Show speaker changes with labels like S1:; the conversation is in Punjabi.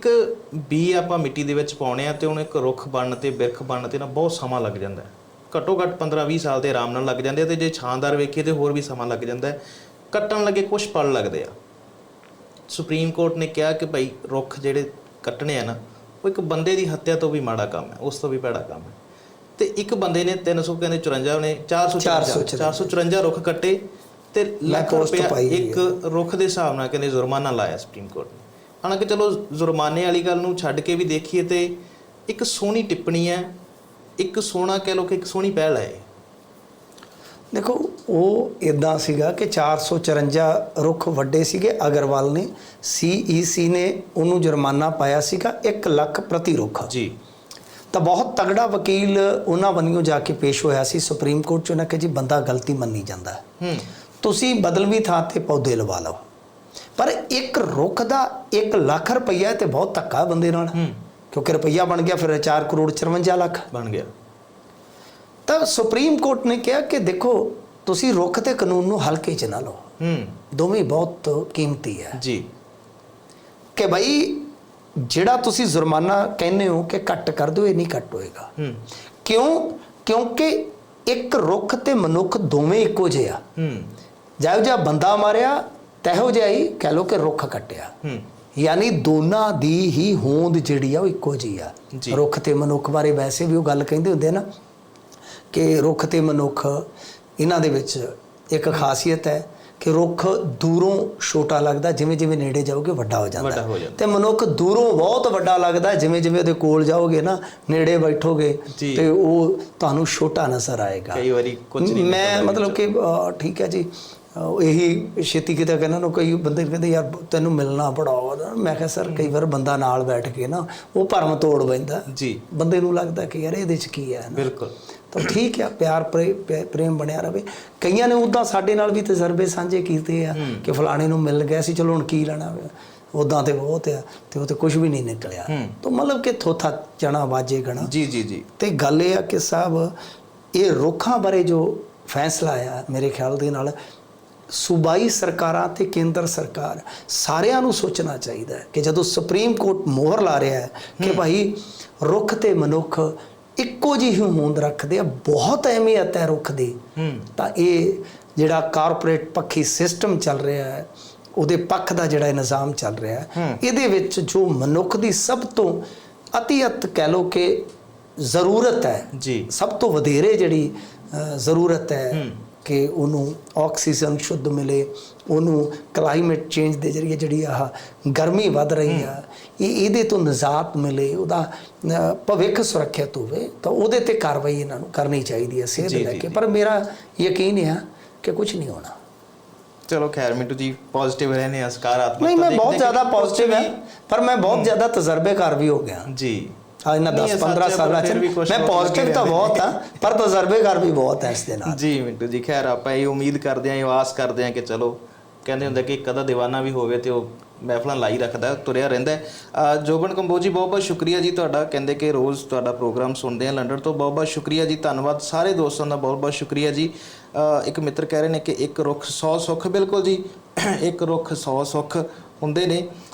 S1: ਇੱਕ ਬੀ ਆਪਾਂ ਮਿੱਟੀ ਦੇ ਵਿੱਚ ਪਾਉਣੇ ਆ ਤੇ ਉਹਨੂੰ ਇੱਕ ਰੁੱਖ ਬਣਨ ਤੇ ਬਿਰਖ ਬਣਨ ਤੇ ਨਾ ਬਹੁਤ ਸਮਾਂ ਲੱਗ ਜਾਂਦਾ ਹੈ। ਘੱਟੋ ਘੱਟ 15-20 ਸਾਲ ਦੇ ਆਰਾਮ ਨਾਲ ਲੱਗ ਜਾਂਦੇ ਆ ਤੇ ਜੇ ਛਾਂਦਾਰ ਵੇਖੀਏ ਤੇ ਹੋਰ ਵੀ ਸਮਾਂ ਲੱਗ ਜਾਂਦਾ ਹੈ। ਕੱਟਣ ਲੱਗੇ ਕੁਝ ਪਲ ਲੱਗਦੇ ਆ। ਸੁਪਰੀਮ ਕੋਰਟ ਨੇ ਕਿਹਾ ਕਿ ਭਾਈ ਰੁੱਖ ਜਿਹੜੇ ਕੱਟਣੇ ਆ ਨਾ ਉਹ ਇੱਕ ਬੰਦੇ ਦੀ ਹੱਤਿਆ ਤੋਂ ਵੀ ਮਾੜਾ ਕੰਮ ਹੈ ਉਸ ਤੋਂ ਵੀ ਭੈੜਾ ਕੰਮ ਹੈ। ਤੇ ਇੱਕ ਬੰਦੇ ਨੇ 300 ਕਹਿੰਦੇ 54 ਨੇ 454 454 ਰੁੱਖ ਕੱਟੇ ਤੇ ਲੱਖ
S2: ਹੋਈ
S1: ਇੱਕ ਰੁੱਖ ਦੇ ਹਿਸਾਬ ਨਾਲ ਕਹਿੰਦੇ ਜੁਰਮਾਨਾ ਲਾਇਆ ਸੁਪਰੀਮ ਕੋਰਟ ਨੇ। ਹਾਲਾਂਕਿ ਚਲੋ ਜੁਰਮਾਨੇ ਵਾਲੀ ਗੱਲ ਨੂੰ ਛੱਡ ਕੇ ਵੀ ਦੇਖੀਏ ਤੇ ਇੱਕ ਸੋਹਣੀ ਟਿੱਪਣੀ ਹੈ ਇੱਕ ਸੋਹਣਾ ਕਹਿ ਲੋ ਕਿ ਇੱਕ ਸੋਹਣੀ ਪਹਿਲ ਹੈ।
S2: ਦੇਖੋ ਉਹ ਇਦਾਂ ਸੀਗਾ ਕਿ 454 ਰੁੱਖ ਵੱਡੇ ਸੀਗੇ ਅਗਰਵਾਲ ਨੇ ਸੀਈਸੀ ਨੇ ਉਹਨੂੰ ਜੁਰਮਾਨਾ ਪਾਇਆ ਸੀਗਾ 1 ਲੱਖ ਪ੍ਰਤੀ ਰੁੱਖ।
S1: ਜੀ।
S2: ਤਾਂ ਬਹੁਤ ਤਗੜਾ ਵਕੀਲ ਉਹਨਾਂ ਬੰਨਿਓ ਜਾ ਕੇ ਪੇਸ਼ ਹੋਇਆ ਸੀ ਸੁਪਰੀਮ ਕੋਰਟ ਚ। ਉਹਨਾਂ ਕਿ ਜੀ ਬੰਦਾ ਗਲਤੀ ਮੰਨੀ ਜਾਂਦਾ। ਹੂੰ। ਤੁਸੀਂ ਬਦਲਵੀਂ ਥਾਂ ਤੇ ਪੌਦੇ ਲਵਾ ਲਓ। ਪਰ ਇੱਕ ਰੁੱਖ ਦਾ 1 ਲੱਖ ਰੁਪਈਆ ਤੇ ਬਹੁਤ ਧੱਕਾ ਬੰਦੇ ਨਾਲ। ਕਿਉਂਕਿ ਰੁਪਈਆ ਬਣ ਗਿਆ ਫਿਰ 4 ਕਰੋੜ 54 ਲੱਖ।
S1: ਬਣ ਗਿਆ।
S2: ਤਾਂ ਸੁਪਰੀਮ ਕੋਰਟ ਨੇ ਕਿਹਾ ਕਿ ਦੇਖੋ ਤੁਸੀਂ ਰੁੱਖ ਤੇ ਕਾਨੂੰਨ ਨੂੰ ਹਲਕੇ 'ਚ ਨਾ ਲਓ।
S1: ਹੂੰ।
S2: ਦੋਵੇਂ ਬਹੁਤ ਕੀਮਤੀ ਹੈ।
S1: ਜੀ।
S2: ਕਿ ਭਾਈ ਜਿਹੜਾ ਤੁਸੀਂ ਜੁਰਮਾਨਾ ਕਹਿੰਦੇ ਹੋ ਕਿ ਘੱਟ ਕਰ ਦਿਓ ਇਹ ਨਹੀਂ ਘੱਟ ਹੋਏਗਾ।
S1: ਹੂੰ।
S2: ਕਿਉਂ? ਕਿਉਂਕਿ ਇੱਕ ਰੁੱਖ ਤੇ ਮਨੁੱਖ ਦੋਵੇਂ ਇੱਕੋ ਜਿਹੇ ਆ।
S1: ਹੂੰ।
S2: ਜਿਹੋ ਜਿਹਾ ਬੰਦਾ ਮਾਰਿਆ ਤਹਿੋ ਜਿਹਾ ਹੀ ਕਹਿ ਲੋ ਕਿ ਰੁੱਖ ਕੱਟਿਆ।
S1: ਹੂੰ।
S2: ਯਾਨੀ ਦੋਨਾਂ ਦੀ ਹੀ ਹੋਂਦ ਜਿਹੜੀ ਆ ਉਹ ਇੱਕੋ ਜਿਹੀ ਆ।
S1: ਜੀ।
S2: ਰੁੱਖ ਤੇ ਮਨੁੱਖ ਬਾਰੇ ਵੈਸੇ ਵੀ ਉਹ ਗੱਲ ਕਹਿੰਦੇ ਹੁੰਦੇ ਨਾ ਕਿ ਰੁੱਖ ਤੇ ਮਨੁੱਖ ਇਹਨਾਂ ਦੇ ਵਿੱਚ ਇੱਕ ਖਾਸੀਅਤ ਹੈ ਕਿ ਰੁੱਖ ਦੂਰੋਂ ਛੋਟਾ ਲੱਗਦਾ ਜਿਵੇਂ ਜਿਵੇਂ ਨੇੜੇ ਜਾਓਗੇ ਵੱਡਾ ਹੋ ਜਾਂਦਾ। ਤੇ ਮਨੁੱਖ ਦੂਰੋਂ ਬਹੁਤ ਵੱਡਾ ਲੱਗਦਾ ਜਿਵੇਂ ਜਿਵੇਂ ਉਹਦੇ ਕੋਲ ਜਾਓਗੇ ਨਾ ਨੇੜੇ ਬੈਠੋਗੇ
S1: ਜੀ।
S2: ਤੇ ਉਹ ਤੁਹਾਨੂੰ ਛੋਟਾ ਨਜ਼ਰ ਆਏਗਾ।
S1: ਕਈ ਵਾਰੀ ਕੁਝ ਨਹੀਂ
S2: ਮੈਂ ਮਤਲਬ ਕਿ ਠੀਕ ਹੈ ਜੀ। ਇਹੀ ਛੇਤੀ ਕਿਤੇ ਕਹਿੰਦਾ ਨੂੰ ਕਈ ਬੰਦੇ ਕਹਿੰਦੇ ਯਾਰ ਤੈਨੂੰ ਮਿਲਣਾ ਬੜਾ ਉਹਦਾ ਮੈਂ ਕਿਹਾ ਸਰ ਕਈ ਵਾਰ ਬੰਦਾ ਨਾਲ ਬੈਠ ਕੇ ਨਾ ਉਹ ਭਰਮ ਤੋੜ ਬੈਂਦਾ।
S1: ਜੀ।
S2: ਬੰਦੇ ਨੂੰ ਲੱਗਦਾ ਕਿ ਯਾਰ ਇਹਦੇ ਚ ਕੀ ਹੈ ਨਾ।
S1: ਬਿਲਕੁਲ।
S2: ਤਾਂ ਠੀਕ ਹੈ ਪਿਆਰ ਪ੍ਰੇ- ਪਿਆ- ਪ੍ਰੇਮ ਬਣਿਆ ਰਵੇ। ਕਈਆਂ ਨੇ ਉਦਾਂ ਸਾਡੇ ਨਾਲ ਵੀ ਤਜਰਬੇ ਸਾਂਝੇ ਕੀਤੇ ਆ ਕਿ ਫਲਾਣੇ ਨੂੰ ਮਿਲ ਗਿਆ ਸੀ ਚਲੋ ਹੁਣ ਕੀ ਲੈਣਾ ਉਦਾਂ ਤੇ ਬਹੁਤ ਆ ਤੇ ਉਹ ਤੇ ਕੁਝ ਵੀ ਨਹੀਂ ਨਿਕਲਿਆ। ਤਾਂ ਮਤਲਬ ਕਿ ਥੋਥਾ ਚਣਾ ਵਾਜੇ ਗਣਾ
S1: ਜੀ ਜੀ ਜੀ।
S2: ਤੇ ਗੱਲ ਇਹ ਆ ਕਿ ਸਾਹਿਬ ਇਹ ਰੁੱਖਾਂ ਬਾਰੇ ਜੋ ਫੈਸਲਾ ਆਇਆ ਮੇਰੇ ਖਿਆਲ ਦੇ ਨਾਲ ਸੂਬਾਈ ਸਰਕਾਰਾਂ ਤੇ ਕੇਂਦਰ ਸਰਕਾਰ ਸਾਰਿਆਂ ਨੂੰ ਸੋਚਣਾ ਚਾਹੀਦਾ ਹੈ ਕਿ ਜਦੋਂ ਸੁਪਰੀਮ ਕੋਰਟ ਮੋਹਰ ਲਾ ਰਿਹਾ ਹੈ ਕਿ ਭਾਈ ਰੁੱਖ ਤੇ ਮਨੁੱਖ ਇੱਕੋ ਜਿਹੀ ਹੋਂਦ ਰੱਖਦੇ ਆ ਬਹੁਤ ਅਹਿਮੀਅਤ ਹੈ ਰੁੱਖ ਦੀ ਤਾਂ ਇਹ ਜਿਹੜਾ ਕਾਰਪੋਰੇਟ ਪੱਖੀ ਸਿਸਟਮ ਚੱਲ ਰਿਹਾ ਹੈ ਉਹਦੇ ਪੱਖ ਦਾ ਜਿਹੜਾ ਨਿਜ਼ਾਮ ਚੱਲ ਰਿਹਾ ਹੈ ਇਹਦੇ ਵਿੱਚ ਜੋ ਮਨੁੱਖ ਦੀ ਸਭ ਤੋਂ ਅਤਿਅਤ ਕਹਿ ਲੋ ਕਿ ਜ਼ਰੂਰਤ ਹੈ
S1: ਜੀ।
S2: ਸਭ ਤੋਂ ਵਧੇਰੇ ਜਿਹੜੀ ਜ਼ਰੂਰਤ ਹੈ। ਕਿ ਉਹਨੂੰ ਆਕਸੀਜਨ ਸ਼ੁੱਧ ਮਿਲੇ ਉਹਨੂੰ ਕਲਾਈਮੇਟ ਚੇਂਜ ਦੇ ਜਰੀਏ ਜਿਹੜੀ ਆਹ ਗਰਮੀ ਵੱਧ ਰਹੀ ਆ ਇਹ ਇਹਦੇ ਤੋਂ ਨਿਜਾਤ ਮਿਲੇ ਉਹਦਾ ਭਵਿੱਖ ਸੁਰੱਖਿਅਤ ਹੋਵੇ ਤਾਂ ਉਹਦੇ ਤੇ ਕਾਰਵਾਈ ਇਹਨਾਂ ਨੂੰ ਕਰਨੀ ਚਾਹੀਦੀ ਹੈ ਸਿਹਤ ਲੈ ਕੇ ਪਰ ਮੇਰਾ ਯਕੀਨ ਹੈ ਕਿ ਕੁਝ ਨਹੀਂ ਹੋਣਾ।
S1: ਚਲੋ ਖੈਰ ਮਿੰਟੂ ਜੀ ਪੋਜ਼ਿਟਿਵ ਰਹਿਣੇ ਆ ਸਕਾਰਾਤਮਕ
S2: ਨਹੀਂ ਮੈਂ ਬਹੁਤ ਜ਼ਿਆਦਾ ਪੋਜ਼ਿਟਿਵ ਹੈ ਪਰ ਮੈਂ ਬਹੁਤ ਜ਼ਿਆਦਾ ਤਜਰਬੇਕਾਰ ਵੀ ਹੋ ਗਿਆ।
S1: ਜੀ।
S2: ਆ ਇਹਨਾਂ
S1: ਨਹੀਂ,
S2: 10
S1: ਇਹ ਸੱਚ
S2: 15
S1: ਹੈ,
S2: ਸਾਲਾਂ ਚ ਮੈਂ ਪੋਜ਼ਿਟਿਵ ਤਾਂ ਬਹੁਤ ਆ ਪਰ ਤਜਰਬੇਕਾਰ ਵੀ ਬਹੁਤ ਹੈ ਇਸ ਦੇ ਨਾਲ।
S1: ਜੀ ਮਿੰਟੂ ਜੀ ਖੈਰ ਆਪਾਂ ਇਹ ਉਮੀਦ ਕਰਦੇ ਆਂ ਇਹ ਆਸ ਕਰਦੇ ਆਂ ਕਿ ਚਲੋ ਕਹਿੰਦੇ ਹੁੰਦੇ ਕਿ ਕਦਾ دیਵਾਨਾ ਵੀ ਹੋਵੇ ਤੇ ਉਹ ਮਹਿਫਲਾਂ ਲਾਈ ਰੱਖਦਾ ਤੁਰਿਆ ਰਹਿੰਦਾ ਹੈ। ਜੋਬਨ ਕੰਬੋਜੀ ਬਹੁਤ ਬਹੁਤ ਸ਼ੁਕਰੀਆ ਜੀ ਤੁਹਾਡਾ ਕਹਿੰਦੇ ਕਿ ਰੋਜ਼ ਤੁਹਾਡਾ ਪ੍ਰੋਗਰਾਮ ਸੁਣਦੇ ਆ ਲੰਡਨ ਤੋਂ। ਬਹੁਤ ਬਹੁਤ ਸ਼ੁਕਰੀਆ ਜੀ ਧੰਨਵਾਦ ਸਾਰੇ ਦੋਸਤਾਂ ਦਾ ਬਹੁਤ ਬਹੁਤ ਸ਼ੁਕਰੀਆ ਜੀ। ਇੱਕ ਮਿੱਤਰ ਕਹਿ ਰਹੇ ਨੇ ਕਿ ਇੱਕ ਰੁੱਖ 100 ਸੁੱਖ ਬਿਲਕੁਲ ਜੀ। ਇੱਕ ਰੁੱਖ 100 ਸੁੱਖ ਹੁੰਦੇ ਨੇ।